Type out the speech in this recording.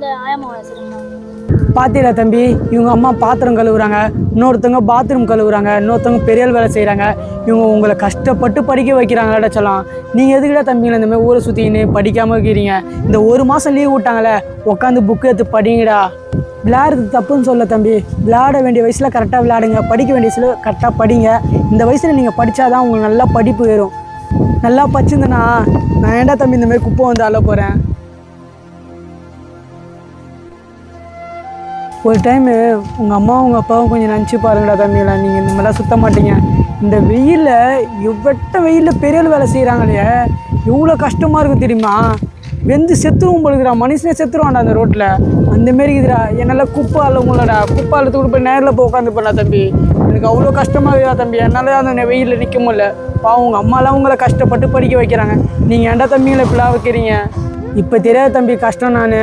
அந்த ஆயம்மா தம்பி இவங்க அம்மா பாத்திரம் கழுவுறாங்க இன்னொருத்தவங்க பாத்ரூம் கழுவுறாங்க இன்னொருத்தவங்க பெரியல் வேலை செய்கிறாங்க இவங்க உங்களை கஷ்டப்பட்டு படிக்க வைக்கிறாங்களாட சொல்லலாம் நீங்கள் எதுக்குடா தம்பிங்களா இந்த மாதிரி ஊரை சுற்றிக்கின்னு படிக்காமல் இருக்கிறீங்க இந்த ஒரு மாதம் லீவ் விட்டாங்களே உட்காந்து புக்கு எடுத்து படிங்கடா. விளையாடுறது தப்புன்னு சொல்ல தம்பி. விளையாட வேண்டிய வயசில் கரெக்டாக விளையாடுங்க. படிக்க வேண்டிய வயசில் கரெக்டாக படிங்க. இந்த வயசில் நீங்கள் படித்தாதான் உங்களுக்கு நல்லா படிப்பு ஏறும். நல்லா படிச்சிருந்தேனா நான் ஏன்டா தம்பி இந்தமாதிரி குப்பை வந்து அள்ள போகிறேன் ஒரு டைமு உங்கள் அம்மாவும் உங்கள் அப்பாவும் கொஞ்சம் நினச்சி பாருங்கடா தம்பிங்களா நீங்கள் இந்த மாதிரிலாம் சுத்த மாட்டீங்க. இந்த வெயிலில் எவ்வட்ட வெயிலில் பெரிய வேலை செய்கிறாங்களே எவ்வளோ கஷ்டமாக இருக்கும் தெரியுமா? வெந்து செத்துருவோம் பொழுதுடா மனுஷனே செத்துருவான்டா அந்த ரோட்டில் அந்தமாரி இதுடா இருக்குதுடா. என்னால் குப்பை அள்ள முடியலடா. குப்பை அள்ளத்து கூட போய் நேரில் போய் உட்காந்து பண்ணா தம்பி. எனக்கு அவ்வளோ கஷ்டமாக இருக்குதா தம்பி. என்னால் அந்த வெயிலில் நிற்க முடியல. பாவம் உங்கள் அம்மாலாம் உங்களை கஷ்டப்பட்டு படிக்க வைக்கிறாங்க. நீங்கள் ஏன்டா தம்பிங்களை இப்படிலாம் வைக்கிறீங்க? இப்போ தெரியாத தம்பி கஷ்டம் நான்.